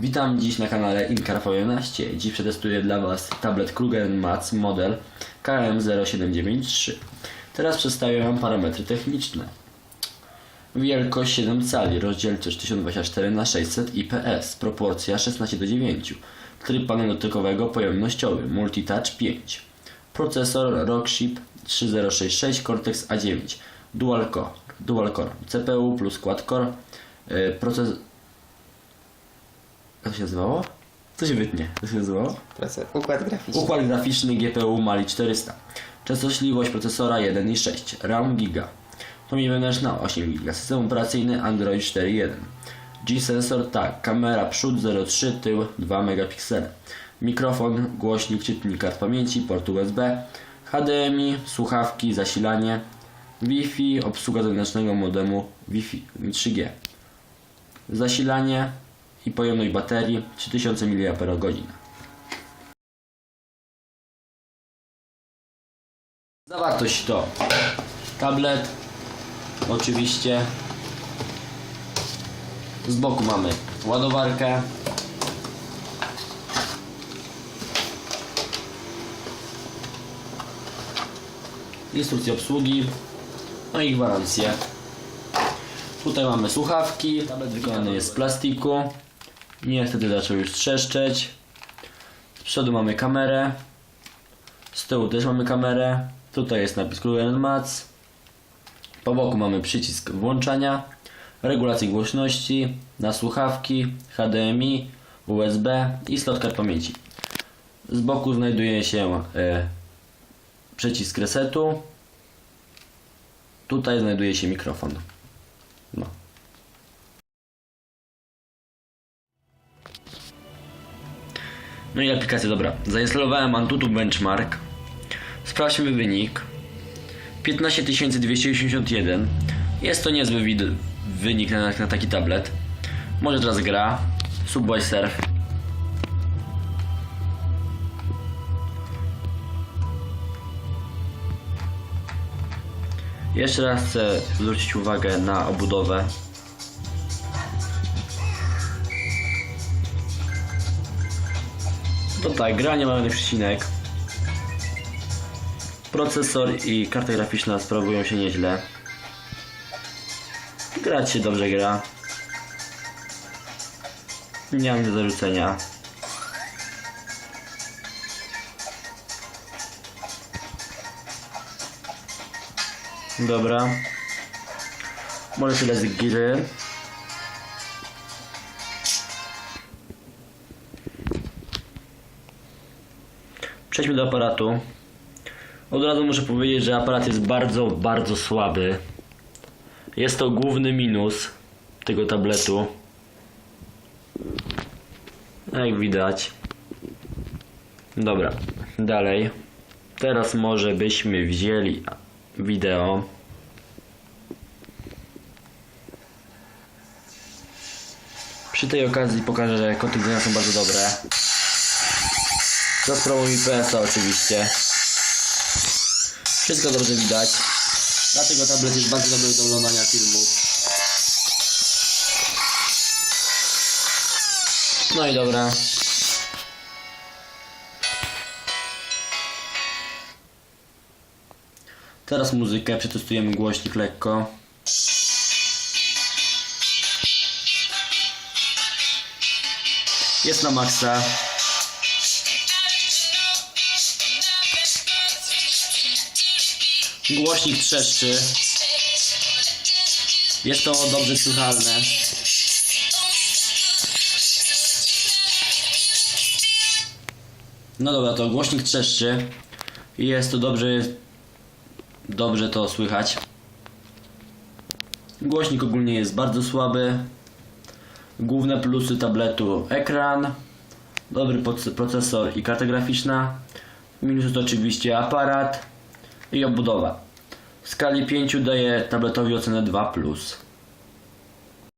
Witam dziś na kanale Incarfo11. Dziś przetestuję dla Was tablet Kruger Mats model KM0793. Teraz przedstawię Wam parametry techniczne. Wielkość 7 cali, rozdzielczość 1024 na 600 IPS, proporcja 16 do 9. Tryb panelu dotykowego pojemnościowy, Multitouch 5. Procesor Rockchip 3066 Cortex A9. Dual core, dual core. CPU plus quad core. Proces... To się nazywało? Co się wytnie? Co się nazywało? Proces. Układ graficzny. Układ graficzny GPU Mali 400. Częstotliwość procesora 1,6. RAM giga. Pamięć wewnętrzna 8 giga. System operacyjny Android 4.1. G-sensor tak. Kamera przód 0,3, tył 2 megapiksele. Mikrofon, głośnik, czytnik kart pamięci, port USB, HDMI, słuchawki, zasilanie, Wi-Fi, obsługa zewnętrznego modemu Wi-Fi 3G. Zasilanie i pojemność baterii 3000 mAh. Zawartość to tablet, oczywiście. Z boku mamy ładowarkę. Instrukcję obsługi, no i gwarancję. Tutaj mamy słuchawki. Tablet wykonany jest z plastiku. Niestety zaczął już trzeszczeć. Z przodu mamy kamerę. Z tyłu też mamy kamerę. Tutaj jest napis Kruger Mats. Po boku mamy przycisk włączania, regulacji głośności, na słuchawki, HDMI, USB i slot kart pamięci. Z boku znajduje się e, przycisk resetu. Tutaj znajduje się mikrofon. No. No i aplikacja, dobra. Zainstalowałem Antutu Benchmark. Sprawdźmy wynik. 15281. Jest to niezły wynik na, na taki tablet. Może teraz gra. Subway Surf. Jeszcze raz chcę zwrócić uwagę na obudowę. To tak, gra nie ma żadnych przecinek. Procesor i karta graficzna sprawują się nieźle. Grać się dobrze gra. Nie mam do zarzucenia. Dobra. Może tyle z gry. Przejdźmy do aparatu. Od razu muszę powiedzieć, że aparat jest bardzo, bardzo słaby. Jest to główny minus tego tabletu. Jak widać. Dobra, dalej. Teraz może byśmy wzięli wideo. Przy tej okazji pokażę, że koty są bardzo dobre. Za sprawą IPS-a oczywiście. Wszystko dobrze widać. Dlatego tablet jest bardzo dobry do oglądania filmów. No i dobra. Teraz muzykę, przetestujemy głośnik lekko. Jest na maksa. Głośnik trzeszczy. Jest to dobrze słuchalne. No dobra, to głośnik trzeszczy. Jest to dobrze, dobrze to słychać. Głośnik ogólnie jest bardzo słaby. Główne plusy tabletu ekran, dobry procesor i karta graficzna. Minusy to oczywiście aparat i obudowa. W skali 5 daję tabletowi ocenę 2+.